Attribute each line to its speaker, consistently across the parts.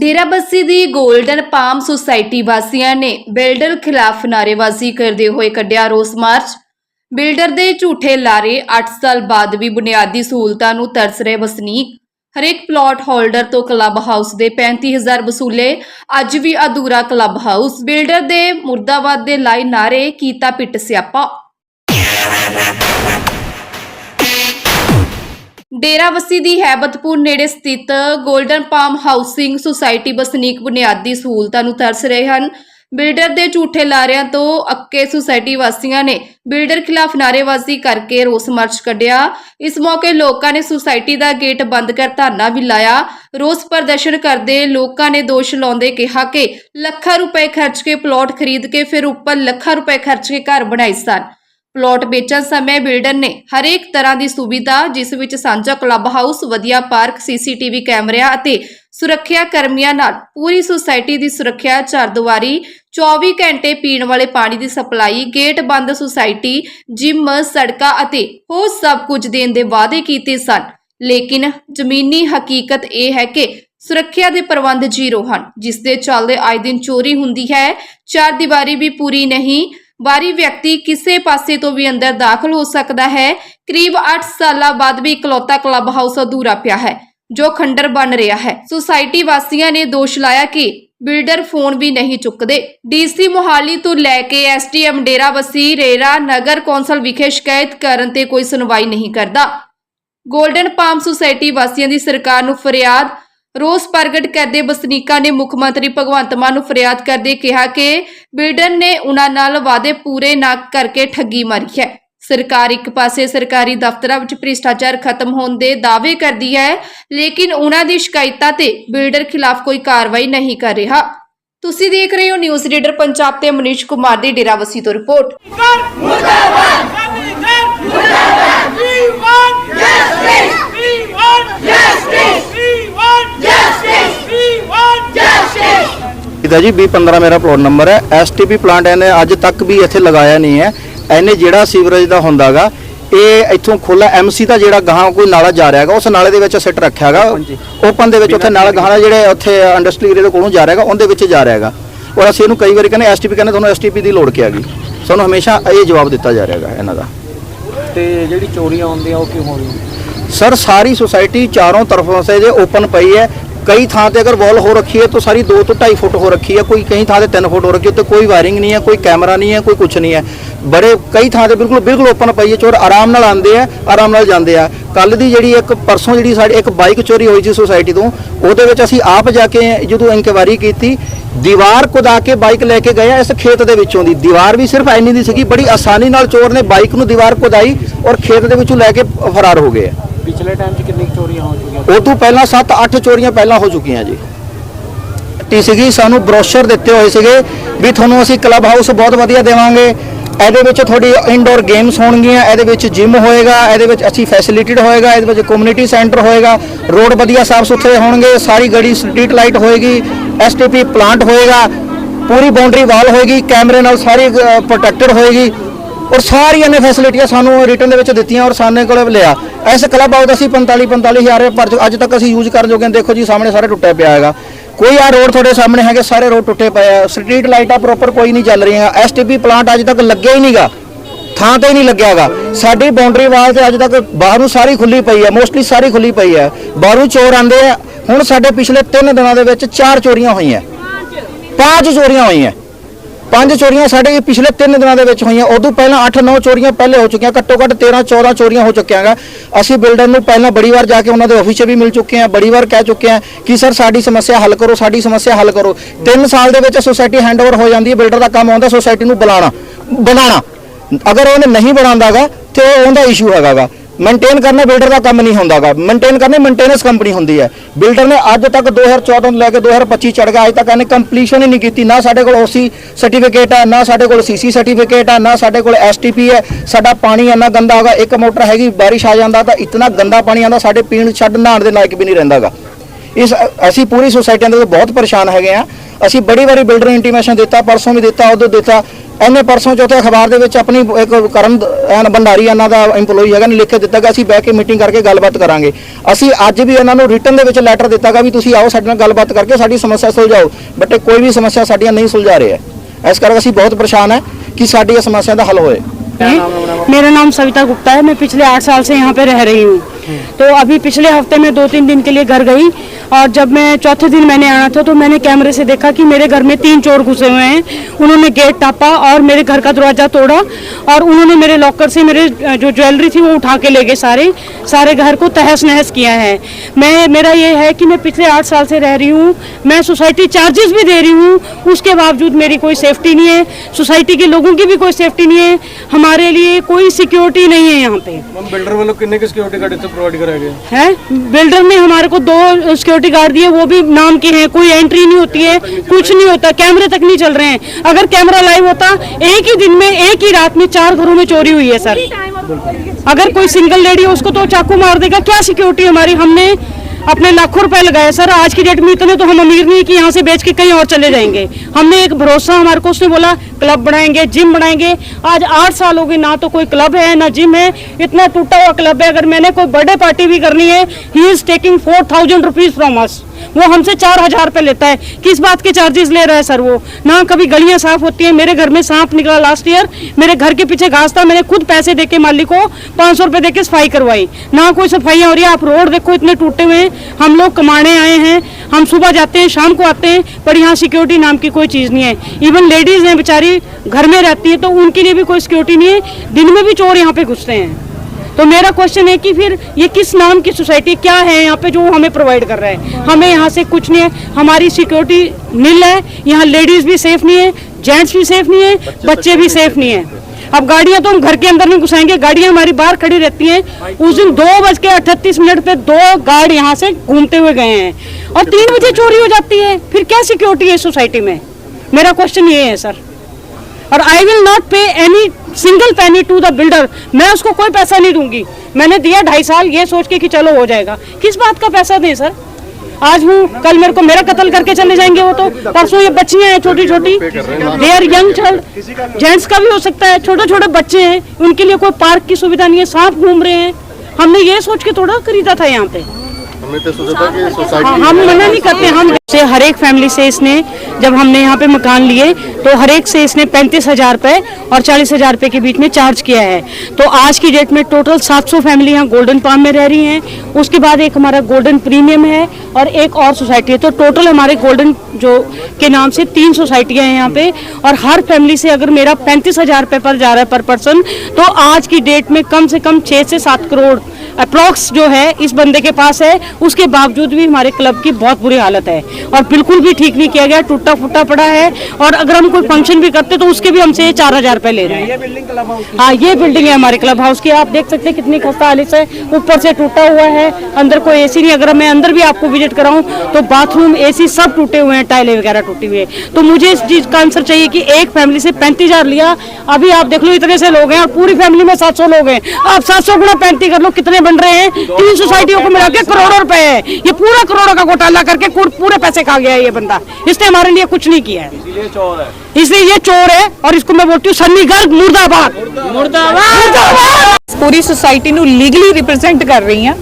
Speaker 1: ਡੇਰਾਬੱਸੀ ਦੀ golden palm society ਵਾਸੀਆਂ ਨੇ ਬਿਲਡਰ ਖਿਲਾਫ ਨਾਅਰੇਬਾਜ਼ੀ ਕਰਦੇ ਹੋਏ ਕੱਢਿਆ ਰੋਸ ਮਾਰਚ। ਬਿਲਡਰ ਦੇ ਝੂਠੇ ਲਾਰੇ 8 ਸਾਲ ਬਾਅਦ ਵੀ ਬੁਨਿਆਦੀ ਸਹੂਲਤਾਂ ਨੂੰ ਤਰਸ ਰਹੇ ਵਸਨੀਕ। ਹਰੇਕ ਪਲਾਟ ਹੋਲਡਰ ਤੋਂ ਕਲੱਬ ਹਾਊਸ ਦੇ 35000 ਵਸੂਲੇ ਅੱਜ ਵੀ ਅਧੂਰਾ ਕਲੱਬ ਹਾਊਸ। ਬਿਲਡਰ ਦੇ ਮੁਰਦਾਬਾਦ ਦੇ ਲਾਈ ਨਾਰੇ ਕੀਤਾ ਪਿੱਟ ਸਿਆਪਾ। ਡੇਰਾਵੱਸੀ ਦੀ ਹੈਬਤਪੁਰ ਨੇੜੇ ਸਥਿਤ 골ਡਨ ਪਾਮ ਹਾਊਸਿੰਗ ਸੁਸਾਇਟੀ ਵਸਨੀਕ ਬੁਨਿਆਦੀ ਸਹੂਲਤਾਂ ਨੂੰ ਤਰਸ ਰਹੇ ਹਨ। ਬਿਲਡਰ ਦੇ ਝੂਠੇ ਲਾਰਿਆਂ ਤੋਂ ਅੱਕੇ ਸੁਸਾਇਟੀ ਵਾਸੀਆਂ ਨੇ ਬਿਲਡਰ ਖਿਲਾਫ ਨਾਅਰੇਬਾਜ਼ੀ ਕਰਕੇ ਰੋਸ ਮਾਰਚ ਕੱਢਿਆ। ਇਸ ਮੌਕੇ ਲੋਕਾਂ ਨੇ ਸੁਸਾਇਟੀ ਦਾ ਗੇਟ ਬੰਦ ਕਰ ਧਰਨਾ ਵੀ ਲਾਇਆ। ਰੋਸ ਪ੍ਰਦਰਸ਼ਨ ਕਰਦੇ ਲੋਕਾਂ ਨੇ ਦੋਸ਼ ਲਾਉਂਦੇ ਕਿਹਾ ਕਿ ਲੱਖਾਂ ਰੁਪਏ ਖਰਚ ਕੇ ਪਲਾਟ ਖਰੀਦ ਕੇ ਫਿਰ ਉੱਪਰ ਲੱਖਾਂ ਰੁਪਏ ਖਰਚ ਕੇ ਘਰ ਬਣਾਏ ਸਨ। ਪਲਾਟ ਵੇਚਣ ਸਮੇਂ ਬਿਲਡਰ ਨੇ ਹਰੇਕ ਤਰ੍ਹਾਂ ਦੀ ਸੁਵਿਧਾ, ਜਿਸ ਵਿੱਚ ਸਾਂਝਾ ਕਲੱਬ ਹਾਊਸ ਵਧੀਆ ਪਾਰਕ ਸੀਸੀਟੀਵੀ ਕੈਮਰਿਆਂ ਅਤੇ ਸੁਰੱਖਿਆ ਕਰਮੀਆਂ ਨਾਲ ਪੂਰੀ ਸੁਸਾਇਟੀ ਦੀ ਸੁਰੱਖਿਆ ਚਾਰਦੀਵਾਰੀ 24 ਘੰਟੇ ਪੀਣ ਵਾਲੇ ਪਾਣੀ ਦੀ ਸਪਲਾਈ, ਗੇਟ ਬੰਦ ਸੁਸਾਇਟੀ, ਜਿਮ, ਸੜਕਾਂ ਅਤੇ ਹੋਰ ਸਭ ਕੁਝ ਦੇਣ ਦੇ ਵਾਅਦੇ ਕੀਤੇ ਸਨ। ਲੇਕਿਨ ਜ਼ਮੀਨੀ ਹਕੀਕਤ ਇਹ ਹੈ ਕਿ ਸੁਰੱਖਿਆ ਦੇ ਪ੍ਰਬੰਧ ਜ਼ੀਰੋ ਹਨ, ਜਿਸ ਦੇ ਚੱਲਦੇ ਆਏ ਦਿਨ ਚੋਰੀ ਹੁੰਦੀ ਹੈ ਚਾਰ ਦੀਵਾਰੀ ਵੀ ਪੂਰੀ ਨਹੀਂ ਬਾਰੀ ਵਿਅਕਤੀ ਕਿਸੇ ਪਾਸੇ ਤੋਂ ਵੀ ਅੰਦਰ ਦਾਖਲ ਹੋ ਸਕਦਾ ਹੈ। ਕਰੀਬ 8 ਸਾਲਾਂ ਬਾਅਦ ਵੀ ਇਕਲੌਤਾ ਕਲੱਬ ਹਾਊਸ ਅਧੂਰਾ ਪਿਆ ਹੈ, ਜੋ ਖੰਡਰ ਬਣ ਰਿਹਾ ਹੈ। ਸੁਸਾਇਟੀ ਵਾਸੀਆਂ ਨੇ ਦੋਸ਼ ਲਾਇਆ ਕਿ ਬਿਲਡਰ ਫੋਨ ਵੀ ਨਹੀਂ ਚੁੱਕਦੇ। ਡੀਸੀ ਮੋਹਾਲੀ ਤੋਂ ਲੈ ਕੇ ਐਸਟੀਐਮ ਡੇਰਾਬੱਸੀ ਰੇਰਾ ਨਗਰ ਕੌਂਸਲ ਵਿਖੇ ਸ਼ਿਕਾਇਤ ਕਰਨ ਤੇ ਕੋਈ ਸੁਣਵਾਈ ਨਹੀਂ ਕਰਦਾ। ਗੋਲਡਨ ਪਾਮ ਸੁਸਾਇਟੀ ਵਾਸੀਆਂ ਦੀ ਸਰਕਾਰ ਨੂੰ ਫਰਿਆਦ ਰੋਸ ਪ੍ਰਗਟ ਕਰਦੇ ਵਸਨੀਕਾਂ ਨੇ ਮੁੱਖ ਮੰਤਰੀ ਭਗਵੰਤ ਮਾਨ ਨੂੰ ਫਰਿਆਦ ਕਰਦੇ ਕਿਹਾ ਕਿ ਬਿਲਡਰ ਨੇ ਉਹਨਾਂ ਨਾਲ ਵਾਅਦੇ ਪੂਰੇ ਨਾ ਕਰਕੇ ਠੱਗੀ ਮਾਰੀ ਹੈ। ਸਰਕਾਰ ਇੱਕ ਪਾਸੇ ਸਰਕਾਰੀ ਦਫ਼ਤਰਾਂ ਵਿੱਚ ਭ੍ਰਿਸ਼ਟਾਚਾਰ ਖਤਮ ਹੋਣ ਦੇ ਦਾਅਵੇ ਕਰਦੀ ਹੈ ਲੇਕਿਨ ਉਹਨਾਂ ਦੀ ਸ਼ਿਕਾਇਤਾਂ ਤੇ ਬਿਲਡਰ ਖਿਲਾਫ ਕੋਈ ਕਾਰਵਾਈ ਨਹੀਂ ਕਰ ਰਿਹਾ। ਤੁਸੀਂ ਦੇਖ ਰਹੇ ਹੋ ਨਿਊਜ਼ ਰੀਡਰ ਪੰਜਾਬ ਤੇ ਮਨੀਸ਼ ਕੁਮਾਰ ਦੀ ਡੇਰਾਵਸੀ ਤੋਂ ਰਿਪੋਰਟ।
Speaker 2: We want justice!
Speaker 3: ਇਹਦਾ ਜੀ 2015 ਮੇਰਾ ਪਲਾਟ ਨੰਬਰ ਹੈ। ਐਸਟੀਪੀ ਪਲਾਂਟ ਇਹਨੇ ਅੱਜ ਤੱਕ ਵੀ ਇੱਥੇ ਲਗਾਇਆ ਨਹੀਂ ਹੈ। ਇਹਨੇ ਜਿਹੜਾ ਸੀਵਰੇਜ ਦਾ ਹੁੰਦਾਗਾ ਇਹ ਇੱਥੋਂ ਖੋਲਾ ਐਮਸੀ ਦਾ ਜਿਹੜਾ ਗਾਹਾਂ ਕੋਈ ਨਾਲਾ ਜਾ ਰਿਹਾਗਾ ਉਸ ਨਾਲੇ ਦੇ ਵਿੱਚ ਸਿੱਟ ਰੱਖਿਆਗਾ ਓਪਨ ਦੇ ਵਿੱਚ ਉੱਥੇ ਨਾਲਾ ਗਾਹਾਂ ਜਿਹੜੇ ਉੱਥੇ ਇੰਡਸਟਰੀ ਏਰੀਆ ਦੇ ਕੋਲੋਂ ਜਾ ਰਿਹਾਗਾ ਉਹਦੇ ਵਿੱਚ ਜਾ ਰਿਹਾਗਾ ਔਰ ਅਸੀਂ ਇਹਨੂੰ ਕਈ ਵਾਰੀ ਕਹਿੰਦੇ ਐਸਟੀਪੀ ਕਹਿੰਦੇ ਤੁਹਾਨੂੰ ਐਸਟੀਪੀ ਦੀ ਲੋੜ ਕੀ ਹੈਗੀ? ਸਾਨੂੰ ਹਮੇਸ਼ਾ ਇਹ ਜਵਾਬ ਦਿੱਤਾ ਜਾ ਰਿਹਾਗਾ ਇਹਨਾਂ ਦਾ।
Speaker 4: ਤੇ ਜਿਹੜੀ ਚੋਰੀਆਂ ਹੁੰਦੀਆਂ ਉਹ ਕਿਉਂ ਹੋ ਰਹੀਆਂ?
Speaker 3: ਸਰ ਸਾਰੀ सोसाइटी चारों तरफों से जो ओपन पई है कई ਥਾਂ ਤੇ ਅਗਰ ਵਾਲ ਹੋ ਰੱਖੀ ਹੈ ਤਾਂ ਸਾਰੀ 2 ਤੋਂ 2.5 ਫੁੱਟ ਹੋ ਰੱਖੀ ਹੈ ਕੋਈ ਕਈ ਥਾਂ ਤੇ 3 ਫੁੱਟ ਹੋ ਰੱਖੀ ਹੈ ਤੇ ਕੋਈ ਵਾਇਰਿੰਗ ਨਹੀਂ ਹੈ ਕੋਈ ਕੈਮਰਾ ਨਹੀਂ ਹੈ ਕੋਈ ਕੁਝ ਨਹੀਂ ਹੈ ਬੜੇ ਕਈ ਥਾਂ ਤੇ ਬਿਲਕੁਲ ਬਿਲਕੁਲ ਓਪਨ ਪਈ ਹੈ ਚੋਰ ਆਰਾਮ ਨਾਲ ਆਉਂਦੇ ਆ ਆਰਾਮ ਨਾਲ ਜਾਂਦੇ ਆ ਕੱਲ ਦੀ ਜਿਹੜੀ ਇੱਕ ਪਰਸੋਂ ਜਿਹੜੀ ਸਾਡੀ ਇੱਕ ਬਾਈਕ ਚੋਰੀ ਹੋਈ ਸੀ ਸੁਸਾਇਟੀ ਤੋਂ ਉਹਦੇ ਵਿੱਚ ਅਸੀਂ ਆਪ ਜਾ ਕੇ ਜਦੋਂ ਇਨਕੁਆਇਰੀ ਕੀਤੀ ਦੀਵਾਰ ਕੁਦਾ ਕੇ ਬਾਈਕ ਲੈ ਕੇ ਗਏ ਇਸ ਖੇਤ ਦੇ ਵਿੱਚੋਂ ਦੀ। ਦੀਵਾਰ ਵੀ ਸਿਰਫ ਐਨੀ ਦੀ ਸੀਗੀ ਬੜੀ ਆਸਾਨੀ ਨਾਲ ਚੋਰ ਨੇ ਬਾਈਕ ਨੂੰ ਦੀਵਾਰ ਕੁਦਾਈ ਔਰ ਖੇਤ ਦੇ ਵਿੱਚੋਂ ਲੈ ਕੇ ਫਰਾਰ ਹੋ ਗਏ
Speaker 4: ਪਿਛਲੇ ਟਾਈਮ 'ਚ ਕਿੰਨੀ ਚੋਰੀਆਂ ਹੋ ਚੁੱਕੀਆਂ?
Speaker 3: ਉਹ ਤੋਂ ਪਹਿਲਾਂ 7-8 ਚੋਰੀਆਂ ਪਹਿਲਾਂ ਹੋ ਚੁੱਕੀਆਂ ਜੀ। ਟੀ ਸੀਗੀ ਸਾਨੂੰ ਬ੍ਰੋਸ਼ਰ ਦਿੱਤੇ ਹੋਏ ਸੀਗੇ ਵੀ ਤੁਹਾਨੂੰ ਅਸੀਂ ਕਲੱਬ ਹਾਊਸ ਬਹੁਤ ਵਧੀਆ ਦੇਵਾਂਗੇ। ਇਹਦੇ ਵਿੱਚ ਤੁਹਾਡੀ ਇਨਡੋਰ ਗੇਮਸ ਹੋਣਗੀਆਂ, ਇਹਦੇ ਵਿੱਚ ਜਿਮ ਹੋਏਗਾ, ਇਹਦੇ ਵਿੱਚ ਅੱਛੀ ਫੈਸਿਲਿਟੀਡ ਹੋਏਗਾ, ਇਹਦੇ ਵਿੱਚ ਕਮਿਊਨਿਟੀ ਸੈਂਟਰ ਹੋਏਗਾ ਰੋਡ ਵਧੀਆ ਸਾਫ਼ ਸੁਥਰੇ ਹੋਣਗੇ, ਸਾਰੀ ਗੜੀ ਸਟਰੀਟ ਲਾਈਟ ਹੋਏਗੀ ਐਸਟੀਪੀ ਪਲਾਂਟ ਹੋਏਗਾ, ਪੂਰੀ ਬਾਉਂਡਰੀ ਵਾਲ ਹੋਏਗੀ ਕੈਮਰੇ ਨਾਲ ਸਾਰੀ ਪ੍ਰੋਟੈਕਟਡ ਹੋਏਗੀ, ਔਰ ਸਾਰੀਆਂ ਨੇ ਫੈਸਿਲਿਟੀਆਂ ਸਾਨੂੰ ਰਿਟਰਨ ਦੇ ਵਿੱਚ ਦਿੱਤੀਆਂ ਔਰ ਸਾਨੇ ਕੋਲ ਲਿਆ। ਇਸ ਕਲੱਬ ਹਾਊਸ ਦਾ ਅਸੀਂ 45 45000 ਰੁਪਏ ਪਰ ਅੱਜ ਤੱਕ ਅਸੀਂ ਯੂਜ਼ ਕਰਨ ਜੋਗੇ ਦੇਖੋ ਜੀ, ਸਾਹਮਣੇ ਸਾਰੇ ਟੁੱਟਿਆ ਪਿਆ ਹੈਗਾ। ਕੋਈ ਆ ਰੋਡ ਤੁਹਾਡੇ ਸਾਹਮਣੇ ਹੈਗੇ ਸਾਰੇ ਰੋਡ ਟੁੱਟੇ ਪਏ ਆ। ਸਟਰੀਟ ਲਾਈਟਾਂ ਪ੍ਰੋਪਰ ਕੋਈ ਨਹੀਂ ਚੱਲ ਰਹੀਆਂ। ਐਸਟੀਪੀ ਪਲਾਂਟ ਅੱਜ ਤੱਕ ਲੱਗਿਆ ਹੀ ਨਹੀਂਗਾ। ਥਾਂ ਤੇ ਹੀ ਨਹੀਂ ਲੱਗਿਆਗਾ। ਸਾਡੀ ਬਾਉਂਡਰੀ ਵਾਲ ਤੇ ਅੱਜ ਤੱਕ ਬਾਹਰੋਂ ਸਾਰੀ ਖੁੱਲੀ ਪਈ ਹੈ ਮੋਸਟਲੀ ਸਾਰੀ ਖੁੱਲੀ ਪਈ ਹੈ ਬਾਹਰੋਂ ਚੋਰ ਆਂਦੇ ਆ। ਹੁਣ ਸਾਡੇ ਪਿਛਲੇ 3 ਦਿਨਾਂ ਦੇ ਵਿੱਚ 4 ਚੋਰੀਆਂ ਹੋਈਆਂ। ਪੰਜ ਚੋਰੀਆਂ ਹੋਈਆਂ। ਪੰਜ ਚੋਰੀਆਂ ਸਾਡੇ ਪਿਛਲੇ 3 ਦਿਨਾਂ ਦੇ ਵਿੱਚ ਹੋਈਆਂ। ਉਦੋਂ ਪਹਿਲਾਂ 8-9 ਚੋਰੀਆਂ ਪਹਿਲੇ ਹੋ ਚੁੱਕੀਆਂ, ਘੱਟੋ ਘੱਟ 13-14 ਚੋਰੀਆਂ ਹੋ ਚੁੱਕੀਆਂ ਗਾ ਅਸੀਂ ਬਿਲਡਰ ਨੂੰ ਪਹਿਲਾਂ ਬੜੀ ਵਾਰ ਜਾ ਕੇ ਉਹਨਾਂ ਦੇ ਆਫਿਸ 'ਚ ਵੀ ਮਿਲ ਚੁੱਕੇ ਹਾਂ, ਬੜੀ ਵਾਰ ਕਹਿ ਚੁੱਕੇ ਹਾਂ ਕਿ ਸਰ ਸਾਡੀ ਸਮੱਸਿਆ ਹੱਲ ਕਰੋ, ਸਾਡੀ ਸਮੱਸਿਆ ਹੱਲ ਕਰੋ। 3 ਸਾਲ ਦੇ ਵਿੱਚ ਸੋਸਾਇਟੀ ਹੈਂਡਓਵਰ ਹੋ ਜਾਂਦੀ ਹੈ, ਬਿਲਡਰ ਦਾ ਕੰਮ ਆਉਂਦਾ ਸੋਸਾਇਟੀ ਨੂੰ ਬੁਲਾਉਣਾ ਬਣਾਉਣਾ। ਅਗਰ ਉਹਨੇ ਨਹੀਂ ਬਣਾਉਂਦਾਗਾ ਤੇ ਉਹ ਉਹਦਾ ਇਸ਼ੂ ਹੈਗਾਗਾ ਮੇਨਟੇਨ ਕਰਨਾ ਬਿਲਡਰ ਦਾ ਕੰਮ ਨਹੀਂ ਹੁੰਦਾਗਾ। ਮੇਨਟੇਨ ਕਰਨੀ ਮੇਨਟੇਨੈਂਸ ਕੰਪਨੀ ਹੁੰਦੀ ਹੈ। ਬਿਲਡਰ ਨੇ ਅੱਜ ਤੱਕ 2014 ਤੋਂ ਲੈ ਕੇ 2025 ਚੜ ਗਿਆ, ਅੱਜ ਤੱਕ ਇਹਨੇ ਕੰਪਲੀਸ਼ਨ ਹੀ ਨਹੀਂ ਕੀਤੀ। ਨਾ ਸਾਡੇ ਕੋਲ ਓਸੀ ਸਰਟੀਫਿਕੇਟ ਹੈ, ਨਾ ਸਾਡੇ ਕੋਲ ਸੀਸੀ ਸਰਟੀਫਿਕੇਟ ਹੈ, ਨਾ ਸਾਡੇ ਕੋਲ ਐਸਟੀਪੀ ਹੈ। ਸਾਡਾ ਪਾਣੀ ਇੰਨਾ ਗੰਦਾ ਹੋਗਾ, ਇੱਕ ਮੋਟਰ ਹੈਗੀ, ਬਾਰਿਸ਼ ਆ ਜਾਂਦਾ ਤਾਂ ਇਤਨਾ ਗੰਦਾ ਪਾਣੀ ਆਉਂਦਾ, ਸਾਡੇ ਪੀਣ ਛੱਡ ਨਹਾਉਣ ਦੇ ਲਾਇਕ ਵੀ ਨਹੀਂ ਰਹਿੰਦਾਗਾ। ਇਸ, ਅਸੀਂ ਪੂਰੀ ਸੁਸਾਇਟੀਆਂ ਦੇ ਵਿੱਚ ਬਹੁਤ ਪਰੇਸ਼ਾਨ ਹੈਗੇ ਆ ਅਸੀਂ ਬੜੀ ਵਾਰੀ ਬਿਲਡਰ ਨੂੰ ਇੰਟੀਮੇਸ਼ਨ ਦਿੱਤਾ ਪਰਸੋਂ ਵੀ ਦਿੱਤਾ ਉਦੋਂ ਦਿੱਤਾ ਇਹਨੇ ਪਰਸੋਂ ਚੌਥੇ ਅਖਬਾਰ ਦੇ ਵਿੱਚ ਆਪਣੀ ਇੱਕ ਕਰਮ ਐਨ ਭੰਡਾਰੀ ਇਹਨਾਂ ਦਾ EMPLOYEE ਹੈਗਾ ਨੇ ਲਿਖ ਕੇ ਦਿੱਤਾ ਕਿ ਅਸੀਂ ਬਹਿ ਕੇ ਮੀਟਿੰਗ ਕਰਕੇ ਗੱਲਬਾਤ ਕਰਾਂਗੇ ਅਸੀਂ ਅੱਜ ਵੀ ਇਹਨਾਂ ਨੂੰ ਰਿਟਨ ਦੇ ਵਿੱਚ ਲੈਟਰ ਦਿੱਤਾਗਾ ਵੀ ਤੁਸੀਂ ਆਓ ਸਾਡੇ ਨਾਲ ਗੱਲਬਾਤ ਕਰਕੇ ਸਾਡੀ ਸਮੱਸਿਆ ਸੁਲਝਾਓ ਬਟ ਇਹ ਕੋਈ ਵੀ ਸਮੱਸਿਆ ਸਾਡੀਆਂ ਨਹੀਂ ਸੁਲਝਾ ਰਿਹਾ ਇਸ ਕਰਕੇ ਅਸੀਂ ਬਹੁਤ ਪਰੇਸ਼ਾਨ ਹੈ ਕਿ ਸਾਡੀ ਇਹ ਸਮੱਸਿਆ ਦਾ ਹੱਲ ਹੋਏ
Speaker 5: मेरा नाम सविता गुप्ता है मैं पिछले आठ साल से यहाँ पे रह रही हूँ तो अभी पिछले हफ़्ते में दो तीन दिन के लिए घर गई और जब मैं चौथे दिन मैंने आना था तो मैंने कैमरे से देखा कि मेरे घर में तीन चोर घुसे हुए हैं। उन्होंने गेट टापा और मेरे घर का दरवाज़ा तोड़ा और उन्होंने मेरे लॉकर से मेरे जो ज्वेलरी थी वो उठा के ले गए सारे सारे घर को तहस नहस किया है। मैं, मेरा ये है कि मैं पिछले आठ साल से रह रही हूँ, मैं सोसाइटी चार्जेस भी दे रही हूँ, उसके बावजूद मेरी कोई सेफ्टी नहीं है, सोसाइटी के लोगों की भी कोई सेफ्टी नहीं है, हमारे लिए कोई सिक्योरिटी नहीं है यहाँ पे।
Speaker 6: बिल्डर वालों कितने की सिक्योरिटी प्रोवाइड कराया
Speaker 5: है? बिल्डर ने हमारे को दो सिक्योरिटी गार्ड दिए वो भी नाम के हैं कोई एंट्री नहीं होती है कुछ नहीं होता कैमरे तक नहीं चल रहे हैं। अगर कैमरा लाइव होता एक ही दिन में एक ही रात में चार घरों में चोरी हुई है सर अगर कोई सिंगल लेडी है उसको तो चाकू मार देगा क्या सिक्योरिटी हमारी? हमने अपने लाखों रुपए लगाए, सर, आज की डेट में इतने तो हम अमीर नहीं कि यहाँ से बेच के कहीं और चले जाएँगे। हमने एक भरोसा हमारे को, उसने बोला, क्लब बनाएँगे जिम बनाएँगे। आज आठ साल हो गए, ना तो कोई क्लब है, ना जिम है। इतना टूटा हुआ क्लब है, अगर मैंने कोई बर्थडे पार्टी भी करनी है he is taking four thousand rupees from us वो हमसे चार हज़ार रुपए लेता है। किस बात के चार्जेस ले रहा है सर वो? ना कभी गलियाँ साफ़ होती है, मेरे घर में सांप निकला लास्ट ईयर मेरे घर के पीछे घास था, मैंने खुद पैसे देके मालिक को पाँच सौ रुपए देके सफ़ाई करवाई। ना कोई सफ़ाई हो रही है, आप रोड देखो, इतने टूटे हुए हैं। हम लोग कमाने आए हैं, हम सुबह जाते हैं, शाम को आते हैं, पर यहाँ सिक्योरिटी नाम की कोई चीज़ नहीं है। इवन लेडीज़ हैं, बेचारी, घर में रहती है तो उनके लिए भी कोई सिक्योरिटी नहीं है, दिन में भी चोर यहाँ पे घुसते हैं। तो मेरा क्वेश्चन है कि फिर ये किस नाम की सोसाइटी क्या है? यहाँ पे जो हमें प्रोवाइड कर रहा है। हमें यहाँ से कुछ नहीं है। हमारी सिक्योरिटी नील है। यहाँ लेडीज़ भी सेफ़ नहीं है। जेंट्स भी सेफ़ नहीं है। बच्चे भी सेफ़ नहीं है। अब गाड़ियाँ तो हम घर के अंदर नहीं घुसाएँगे। गाड़ियाँ हमारी बाहर खड़ी रहती हैं। उस दिन दो बज के अठतीस मिनट पे दो गार्ड यहाँ से घूमते हुए गए हैं। और तीन बजे चोरी हो जाती है। फिर क्या सिक्योरिटी है सोसाइटी में? मेरा क्वेश्चन ये है सर और I will not pay any single penny to the builder मैं उसको कोई पैसा नहीं दूँगी। मैंने दिया ढाई साल ये सोच के कि चलो हो जाएगा। किस बात का पैसा दें सर? आज हूँ कल मेरे को मेरा कत्ल करके चले जाएँगे वो तो। परसों ये बच्चियाँ हैं छोटी छोटी they are young child gents का भी हो सकता है छोटे छोटे बच्चे हैं। उनके लिए कोई पार्क की सुविधा नहीं है सांप घूम रहे हैं। हमने ये सोच के थोड़ा खरीदा था यहाँ पे।
Speaker 7: हमने तो सोचा था कि सोसाइटी
Speaker 5: हाँ, हम मना नहीं करते हम से हर एक फैमिली से इसने, जब हमने यहाँ पे मकान लिए तो हर एक से इसने पैंतीस हज़ार रुपए और चालीस हज़ार रुपए के बीच में चार्ज किया है। तो आज की डेट में टोटल 700 फैमिली यहाँ गोल्डन पाम में रह रही हैं। उसके बाद एक हमारा गोल्डन प्रीमियम है और एक और सोसाइटी है। तो टोटल हमारे गोल्डन जो के नाम से तीन सोसाइटियाँ हैं यहाँ पे। और हर फैमिली से अगर मेरा पैंतीस हज़ार रुपये पर जा रहा है पर पर्सन तो आज की डेट में कम से कम छः से सात करोड़ अप्रॉक्स जो है इस बंदे के पास है। उसके बावजूद भी हमारे क्लब की बहुत बुरी हालत है। और बिल्कुल भी ठीक नहीं किया गया, टूटा फूटा पड़ा है। और अगर हम कोई फ़ंक्शन भी करते तो उसके भी हमसे चार हज़ार रुपए ले रहे हैं। हाँ ये बिल्डिंग है हमारे क्लब हाउस की। आप देख सकते हैं कितनी खस्ता हालित है ऊपर से टूटा हुआ है। अंदर कोई एसी नहीं। अगर मैं अंदर भी आपको विज़िट कराऊं तो बाथरूम एसी सब टूटे हुए हैं, टाइलें वगैरह टूटी हुई है। तो मुझे इस चीज़ का आंसर चाहिए कि एक फैमिली से पैंतीस लिया। अभी आप देख लो, इतने से लोग हैं और पूरी फैमिली में सात सौ लोग हैं। आप सात सौ पैंतीस कर लो, कितने बन रहे हैं? तीन सोसाइटियों को मिला के करोड़ों रुपए है। ये पूरा करोड़ों का घोटाला करके पूरे पैसे खा गया है ये बंदा इसने हमारे लिए कुछ नहीं किया है
Speaker 6: इसलिए चोर है
Speaker 5: इसलिए ये चोर है और इसको मैं बोलती हूँ सन्नी गर्ग मुर्दाबाद मुर्दाबाद
Speaker 8: ਪੂਰੀ ਸੁਸਾਇਟੀ ਨੂੰ ਲੀਗਲੀ ਰਿਪਰੈਜ਼ੈਂਟ ਕਰ ਰਹੀ ਹਾਂ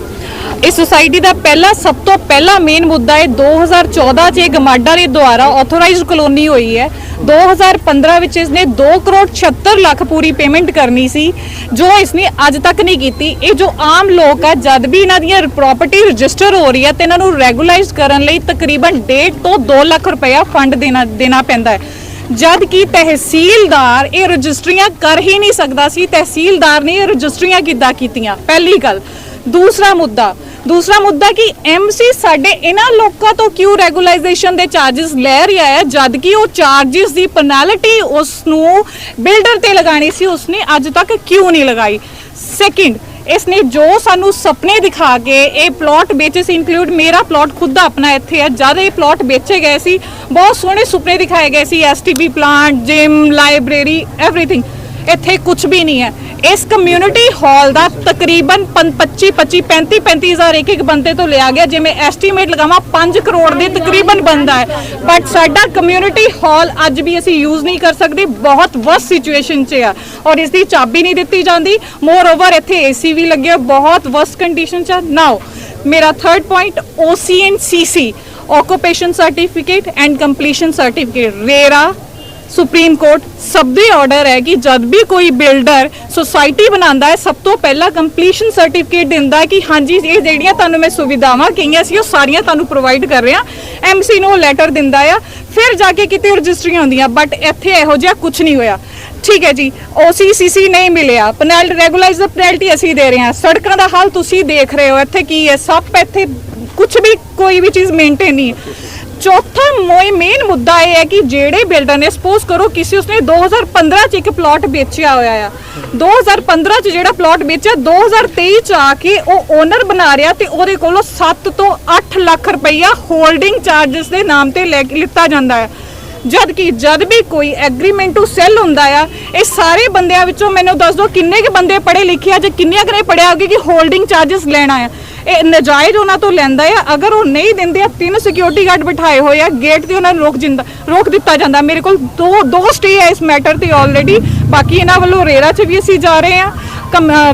Speaker 8: ਇਸ ਸੁਸਾਇਟੀ ਦਾ ਪਹਿਲਾ, ਸਭ ਤੋਂ ਪਹਿਲਾ ਮੇਨ ਮੁੱਦਾ ਹੈ 2014 ਚ ਇਹ ਗਮਾਡਾ ਦੇ ਦੁਆਰਾ ਆਥੋਰਾਈਜ਼ਡ ਕਲੋਨੀ ਹੋਈ ਹੈ। 2015 ਵਿੱਚ ਇਸਨੇ 2 ਕਰੋੜ 76 ਲੱਖ ਪੂਰੀ ਪੇਮੈਂਟ ਕਰਨੀ ਸੀ, ਜੋ ਇਸਨੇ ਅੱਜ ਤੱਕ ਨਹੀਂ ਕੀਤੀ। ਇਹ ਜੋ ਆਮ ਲੋਕ ਆ, ਜਦ ਵੀ ਇਹਨਾਂ ਦੀਆਂ ਪ੍ਰਾਪਰਟੀ ਰਜਿਸਟਰ ਹੋ ਰਹੀ ਹੈ ਤੇ ਇਹਨਾਂ ਨੂੰ ਰੈਗੂਲਾਈਜ਼ ਕਰਨ ਲਈ ਤਕਰੀਬਨ 1.5 ਤੋਂ 2 ਲੱਖ ਰੁਪਇਆ ਫੰਡ ਦੇਣਾ ਦੇਣਾ ਪੈਂਦਾ ਹੈ। ਜਦ ਕਿ ਤਹਿਸੀਲਦਾਰ ਇਹ ਰਜਿਸਟਰੀਆਂ ਕਰ ਹੀ ਨਹੀਂ ਸਕਦਾ ਸੀ, ਤਹਿਸੀਲਦਾਰ ਨੇ ਇਹ ਰਜਿਸਟਰੀਆਂ ਕਿੱਦਾਂ ਕੀਤੀਆਂ? ਪਹਿਲੀ ਗੱਲ ਦੂਸਰਾ ਮੁੱਦਾ ਦੂਸਰਾ ਮੁੱਦਾ ਕਿ ਐਮਸੀ ਸਾਡੇ ਇਹਨਾਂ ਲੋਕਾਂ ਤੋਂ ਕਿਉਂ ਰੈਗੂਲਾਈਜੇਸ਼ਨ ਦੇ ਚਾਰजेस ਲੈ ਰਿਹਾ ਹੈ ਜਦ ਕਿ ਉਹ ਚਾਰजेस ਦੀ ਪੈਨਲਟੀ ਉਸ ਨੂੰ ਬਿਲਡਰ ਤੇ ਲਗਾਣੀ ਸੀ, ਉਸਨੇ ਅੱਜ ਤੱਕ ਕਿਉਂ ਨਹੀਂ ਲਗਾਈ? ਸੈਕਿੰਡ ਇਸ ਨੇ ਜੋ ਸਾਨੂੰ ਸੁਪਨੇ ਦਿਖਾ ਕੇ ਇਹ ਪਲਾਟ ਵੇਚੇ ਸੀ ਇਨਕਲੂਡ ਮੇਰਾ ਪਲਾਟ ਖੁਦ ਦਾ ਆਪਣਾ ਇੱਥੇ ਹੈ, ਜਦ ਇਹ ਪਲਾਟ ਵੇਚੇ ਗਏ ਸੀ, ਬਹੁਤ ਸੋਹਣੇ ਸੁਪਨੇ ਦਿਖਾਏ ਗਏ ਸੀ STP plant gym library everything ਇੱਥੇ ਕੁਝ ਵੀ ਨਹੀਂ ਹੈ। ਇਸ ਕਮਿਊਨਿਟੀ ਹਾਲ ਦਾ ਤਕਰੀਬਨ 25 25 35 35000 ਇੱਕ ਇੱਕ ਬੰਦੇ ਤੋਂ ਲਿਆ ਗਿਆ, ਜਿਵੇਂ ਐਸਟੀਮੇਟ ਲਗਾਵਾਂ 5 ਕਰੋੜ ਦੇ ਤਕਰੀਬਨ ਬੰਦਾ ਹੈ। ਬਟ ਸਾਡਾ ਕਮਿਊਨਿਟੀ ਹਾਲ ਅੱਜ ਵੀ ਅਸੀਂ ਯੂਜ਼ ਨਹੀਂ ਕਰ ਸਕਦੇ, ਬਹੁਤ ਵਰਸ ਸਿਚੁਏਸ਼ਨ 'ਚ ਆ। ਔਰ ਇਸ ਦੀ ਚਾਬੀ ਨਹੀਂ ਦਿੱਤੀ ਜਾਂਦੀ। ਮੋਰ ਓਵਰ ਇੱਥੇ ਏਸੀ ਵੀ ਲੱਗਿਆ ਬਹੁਤ ਵਰਸ ਕੰਡੀਸ਼ਨ 'ਚ ਨਾਓ ਮੇਰਾ third point OC and CC occupation certificate and completion certificate RERA supreme court ਸਭ ਦੇ ਆਰਡਰ ਹੈ ਕਿ ਜਦ ਵੀ ਕੋਈ ਬਿਲਡਰ ਸੁਸਾਇਟੀ ਬਣਾਉਂਦਾ ਹੈ, ਸਭ ਤੋਂ ਪਹਿਲਾਂ ਕੰਪਲੀਸ਼ਨ ਸਰਟੀਫਿਕੇਟ ਦਿੰਦਾ ਹੈ ਕਿ ਹਾਂਜੀ, ਇਹ ਜਿਹੜੀਆਂ ਤੁਹਾਨੂੰ ਮੈਂ ਸੁਵਿਧਾਵਾਂ ਕਹੀਆਂ ਸੀ, ਉਹ ਸਾਰੀਆਂ ਤੁਹਾਨੂੰ ਪ੍ਰੋਵਾਈਡ ਕਰ ਰਿਹਾ। ਐਮਸੀ ਨੂੰ ਲੈਟਰ ਦਿੰਦਾ ਆ। ਫਿਰ ਜਾ ਕੇ ਕਿਤੇ ਰਜਿਸਟਰੀਆਂ ਹੁੰਦੀਆਂ ਬਟ ਇੱਥੇ ਇਹੋ ਜਿਹਾ ਕੁਝ ਨਹੀਂ ਹੋਇਆ। ਠੀਕ ਹੈ ਜੀ OCCC ਨਹੀਂ ਮਿਲਿਆ। ਪੈਨਲਟੀ ਰੈਗੂਲਾਈਜ਼ ਦਾ ਪੈਨਲਟੀ ਅਸੀਂ ਦੇ ਰਹੇ ਹਾਂ। ਸੜਕਾਂ ਦਾ ਹਾਲ ਤੁਸੀਂ ਦੇਖ ਰਹੇ ਹੋ, ਇੱਥੇ ਕੀ ਹੈ? ਸਭ ਇੱਥੇ ਕੁਝ ਵੀ ਕੋਈ ਵੀ ਚੀਜ਼ ਮੇਨਟੇਨ ਨਹੀਂ ਹੈ। ਚੌਥਾ ਮੋਏ ਮੇਨ ਮੁੱਦਾ ਇਹ ਹੈ ਕਿ ਜਿਹੜੇ ਬਿਲਡਰ ਨੇ ਸਪੋਜ਼ ਕਰੋ ਕਿਸੇ ਉਸਨੇ 2015 ਚ ਇੱਕ ਪਲਾਟ ਵੇਚਿਆ ਹੋਇਆ ਆ। 2015 ਚ ਜਿਹੜਾ ਪਲਾਟ ਵੇਚਿਆ 2023 ਚ ਆ ਕੇ ਉਹ ਓਨਰ ਬਣਾ ਰਿਹਾ ਤੇ ਉਹਦੇ ਕੋਲੋਂ 7 ਤੋਂ 8 ਲੱਖ ਰੁਪਈਆ ਹੋਲਡਿੰਗ ਚਾਰजेस ਦੇ ਨਾਮ ਤੇ ਲੈ ਕੇ ਲਿੱਤਾ ਜਾਂਦਾ ਹੈ ਜਦ ਕਿ ਜਦ ਵੀ ਕੋਈ ਐਗਰੀਮੈਂਟ ਟੂ ਸੈਲ ਹੁੰਦਾ ਆ, ਇਹ ਸਾਰੇ ਬੰਦਿਆਂ ਵਿੱਚੋਂ ਮੈਨੂੰ ਦੱਸ ਦਿਓ ਕਿੰਨੇ ਕੁ ਬੰਦੇ ਪੜੇ ਲਿਖਿਆ ਜਾਂ ਕਿੰਨੀਆਂ ਕਰੇ ਪੜਿਆ ਹੋਗੇ ਕਿ ਹੋਲਡਿੰਗ ਚਾਰजेस ਲੈਣਾ ਆ। ਇਹ ਨਜਾਇਜ਼ ਉਹਨਾਂ ਤੋਂ ਲੈਂਦਾ ਆ। ਅਗਰ ਉਹ ਨਹੀਂ ਦਿੰਦੇ ਆ, ਤਿੰਨ ਸਿਕਿਉਰਿਟੀ ਗਾਰਡ ਬਿਠਾਏ ਹੋਏ ਆ ਗੇਟ ਤੇ ਉਹਨਾਂ ਨੂੰ ਰੋਕ ਜਿੰਦਾ ਰੋਕ ਦਿੱਤਾ ਜਾਂਦਾ। ਮੇਰੇ ਕੋਲ ਦੋ ਦੋ ਸਟੇ ਹੈ ਇਸ ਮੈਟਰ ਤੇ ਆਲਰੇਡੀ ਬਾਕੀ ਇਹਨਾਂ ਵੱਲੋਂ ਰੇਰਾ 'ਚ ਵੀ ਅਸੀਂ ਜਾ ਰਹੇ ਆ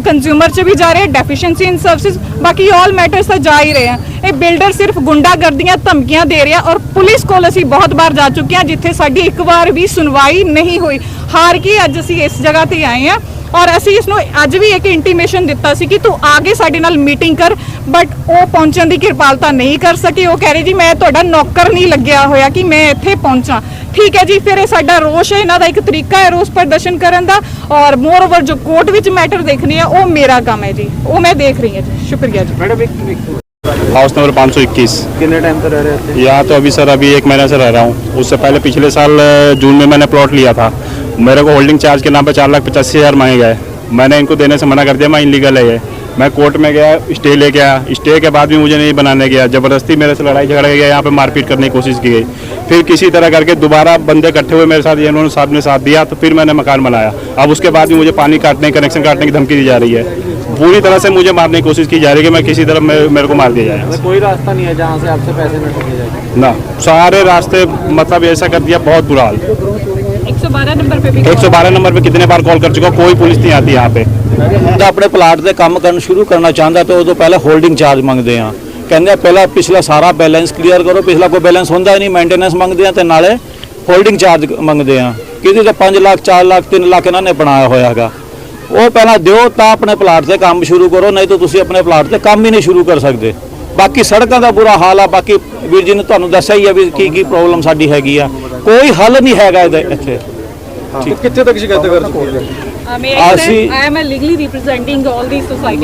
Speaker 8: ਕੰਜ਼ਿਊਮਰ 'ਚ ਵੀ ਜਾ ਰਹੇ ਡੈਫੀਸ਼ੀਐਂਸੀ ਇਨ ਸਰਵਿਸ ਬਾਕੀ ਆਲ ਮੈਟਰਸ ਤਾਂ ਜਾ ਹੀ ਰਹੇ ਆ। ਇਹ ਬਿਲਡਰ ਸਿਰਫ ਗੁੰਡਾਗਰਦੀਆਂ ਧਮਕੀਆਂ ਦੇ ਰਿਹਾ ਔਰ ਪੁਲਿਸ ਕੋਲ ਅਸੀਂ ਬਹੁਤ ਵਾਰ ਜਾ ਚੁੱਕੇ ਹਾਂ, ਜਿੱਥੇ ਸਾਡੀ ਇੱਕ ਵਾਰ ਵੀ ਸੁਣਵਾਈ ਨਹੀਂ ਹੋਈ। ਹਾਰ ਕੇ ਅੱਜ ਅਸੀਂ ਇਸ ਜਗ੍ਹਾ ਤੇ ਆਏ ਆ ਔਰ ਅਸੀਂ ਇਸ ਨੂੰ ਅੱਜ ਵੀ ਇੱਕ ਇੰਟੀਮੇਸ਼ਨ ਦਿੱਤਾ ਸੀ ਕਿ ਤੂੰ ਆਗੇ ਸਾਡੇ ਨਾਲ ਮੀਟਿੰਗ ਕਰ ਬਟ ਉਹ ਪਹੁੰਚਣ ਦੀ ਕਿਰਪਾਲਤਾ ਨਹੀਂ ਕਰ ਸਕੇ ਉਹ ਕਹਿ ਰਹੇ ਜੀ ਮੈਂ ਤੁਹਾਡਾ ਨੌਕਰ ਨਹੀਂ ਲੱਗਿਆ ਹੋਇਆ ਕਿ ਮੈਂ ਇੱਥੇ ਪਹੁੰਚਾਂ ਠੀਕ ਹੈ ਜੀ ਫਿਰ ਇਹ ਸਾਡਾ ਰੋਸ਼ ਹੈ ਇਹਨਾਂ ਦਾ ਇੱਕ ਤਰੀਕਾ ਹੈ ਰੋਸ ਪ੍ਰਦਰਸ਼ਨ ਕਰਨ ਦਾ ਔਰ ਮੋਰ ਓਵਰ ਜੋ ਕੋਰਟ ਵਿੱਚ ਮੈਟਰ ਦੇਖਣੀ ਹੈ ਉਹ ਮੇਰਾ ਕੰਮ ਹੈ ਜੀ ਉਹ ਮੈਂ ਦੇਖ ਰਹੀ ਹਾਂ ਜੀ ਸ਼ੁਕਰੀਆ ਜੀ
Speaker 4: ਮੈਡਮ ਇੱਕ ਇੱਕ
Speaker 9: हाउस नंबर 521
Speaker 4: ਕਿੰਨੇ ਟਾਈਮ ਤੋਂ ਰਹਿ ਰਹੇ ਇੱਥੇ
Speaker 9: यहाँ तो अभी सर अभी एक महीने से रह रहा हूँ उससे पहले पिछले साल अ, जून में मैंने प्लॉट लिया था मेरे को होल्डिंग चार्ज के नाम पर चार लाख पचासी हज़ार मांगे गए। मैंने इनको देने से मना कर दिया मैं इनलीगल है ये। मैं कोर्ट में गया स्टे लेके आया। स्टे के बाद भी मुझे नहीं बनाने गया। ज़बरदस्ती मेरे से लड़ाई झगड़ा गया यहाँ पे मारपीट करने की कोशिश की गई। फिर किसी तरह करके दोबारा बंदे इकट्ठे हुए मेरे साथ ये इन्होंने साथ में साथ दिया तो फिर मैंने मकान बनाया। अब उसके बाद भी मुझे पानी काटने कनेक्शन काटने की धमकी दी जा रही है। पूरी तरह से मुझे मारने की कोशिश की जा रही है कि मैं किसी तरह मेरे, को मार दिया जाए।
Speaker 4: मतलब कोई रास्ता नहीं है जहाँ से आपसे पैसे न जाए
Speaker 9: ना सारे रास्ते मतलब ऐसा कर दिया बहुत बुरा हाल।
Speaker 8: 112 नंबर पे भी
Speaker 9: 112 नंबर पे कितने बार कॉल कर चुका हूं, कोई पुलिस नहीं आती यहाँ पे
Speaker 3: ਬੰਦਾ ਆਪਣੇ ਪਲਾਟ ਤੇ ਕੰਮ ਕਰਨ ਸ਼ੁਰੂ ਕਰਨਾ ਚਾਹੁੰਦਾ ਤਾਂ ਉਦੋਂ ਪਹਿਲਾਂ ਹੋਲਡਿੰਗ ਚਾਰਜ ਮੰਗਦੇ ਆ ਕਹਿੰਦੇ ਆ ਪਹਿਲਾਂ ਪਿਛਲਾ ਸਾਰਾ ਬੈਲੈਂਸ ਕਲੀਅਰ ਕਰੋ ਪਿਛਲਾ ਕੋਈ ਬੈਲੈਂਸ ਹੁੰਦਾ ਹੀ ਨਹੀਂ ਮੇਨਟੇਨੈਂਸ ਮੰਗਦੇ ਆ ਤੇ ਨਾਲੇ ਹੋਲਡਿੰਗ ਚਾਰਜ ਮੰਗਦੇ ਆ ਕਿਹਦੀ ਤੇ 5 ਲੱਖ 4 ਲੱਖ 3 ਲੱਖ ਇਹਨਾਂ ਨੇ ਬਣਾਇਆ ਹੋਇਆ ਹੈਗਾ ਉਹ ਪਹਿਲਾਂ ਦਿਓ ਤਾਂ ਆਪਣੇ ਪਲਾਟ ਤੇ ਕੰਮ ਸ਼ੁਰੂ ਕਰੋ ਨਹੀਂ ਤਾਂ ਤੁਸੀਂ ਆਪਣੇ ਪਲਾਟ ਤੇ ਕੰਮ ਹੀ ਨਹੀਂ ਸ਼ੁਰੂ ਕਰ ਸਕਦੇ ਬਾਕੀ ਸੜਕਾਂ ਦਾ ਬੁਰਾ ਹਾਲ ਆ ਬਾਕੀ ਵੀਰ ਜੀ ਨੇ ਤੁਹਾਨੂੰ ਦੱਸਿਆ ਹੀ ਆ ਵੀ ਕੀ ਕੀ ਪ੍ਰੋਬਲਮ ਸਾਡੀ ਹੈਗੀ ਆ ਕੋਈ ਹੱਲ ਨਹੀਂ ਹੈਗਾ ਇਹਦੇ ਇੱਥੇ
Speaker 6: ਕਿੱਥੇ ਤੱਕ ਸ਼ਿਕਾਇਤ ਕਰ ਚੁੱਕੀ
Speaker 8: ਹੈ ਅਸੀਂ I am legally representing all the society